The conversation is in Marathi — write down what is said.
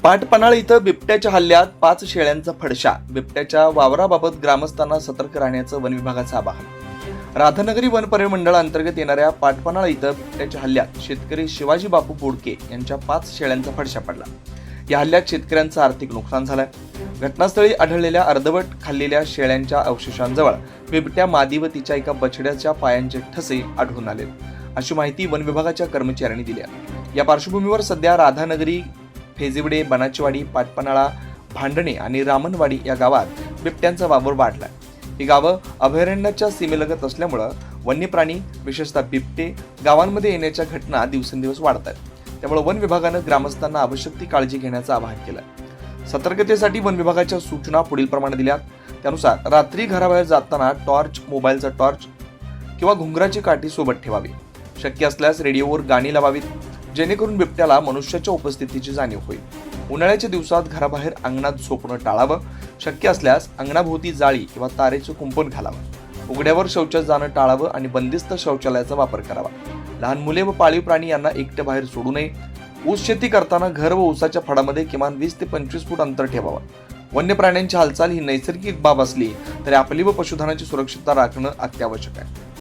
पाटपनाळ इथं बिबट्याच्या हल्ल्यात पाच शेळ्यांचा फडशा. बिबट्याच्या वावराबाबत ग्रामस्थांना सतर्क राहण्याचं वन विभागाचं आवाहन. राधानगरी वन पर्यटन अंतर्गत येणाऱ्या पाटपनाळ इथं बिबट्याच्या हल्ल्यात शेतकरी शिवाजी बापू बोडके यांच्या पाच शेळ्यांचा फडशा पडला. या हल्ल्यात शेतकऱ्यांचं आर्थिक नुकसान झालंय घटनास्थळी आढळलेल्या अर्धवट खाल्लेल्या शेळ्यांच्या अवशेषांजवळ बिबट्या मादी व तिच्या एका बछड्याच्या पायांचे ठसे आढळून आले. अशी माहिती वन विभागाच्या कर्मचाऱ्यांनी दिली या पार्श्वभूमीवर सध्या राधानगरी फेजिवडे बनाचीवाडी पाटपनाळा भांडणे आणि रामनवाडी या गावात बिबट्यांचा वावर वाढलाय. ही गावं अभयारण्याच्या सीमेलगत असल्यामुळं वन्य प्राणी विशेषतः बिबटे गावांमध्ये येण्याच्या घटना दिवसेंदिवस वाढत आहेत त्यामुळे वन विभागानं ग्रामस्थांना आवश्यक ती काळजी घेण्याचं आवाहन केलं सतर्कतेसाठी वन विभागाच्या सूचना पुढील प्रमाणे दिल्या त्यानुसार रात्री घराबाहेर जाताना टॉर्च मोबाईलचा टॉर्च किंवा घुंगराची काठी सोबत ठेवावी. शक्य असल्यास रेडिओवर गाणी लावावीत. जेणेकरून बिबट्याला मनुष्याच्या उपस्थितीची जाणीव होईल. उन्हाळ्याच्या दिवसात घराबाहेर अंगणात झोपणं टाळावं. शक्य असल्यास अंगणाभोवती जाळी किंवा तारेचं कुंपण घालावं. उघड्यावर शौचात जाणं टाळावं आणि बंदिस्त शौचालयाचा वापर करावा. लहान मुले व पाळीव प्राणी यांना एकटं बाहेर सोडू नये. ऊस शेती करताना घर व ऊसाच्या फडामध्ये किमान वीस ते पंचवीस फूट अंतर ठेवावं. वन्य प्राण्यांची हालचाल ही नैसर्गिक बाब असली तरी आपली व पशुधनाची सुरक्षितता राखणं अत्यावश्यक आहे.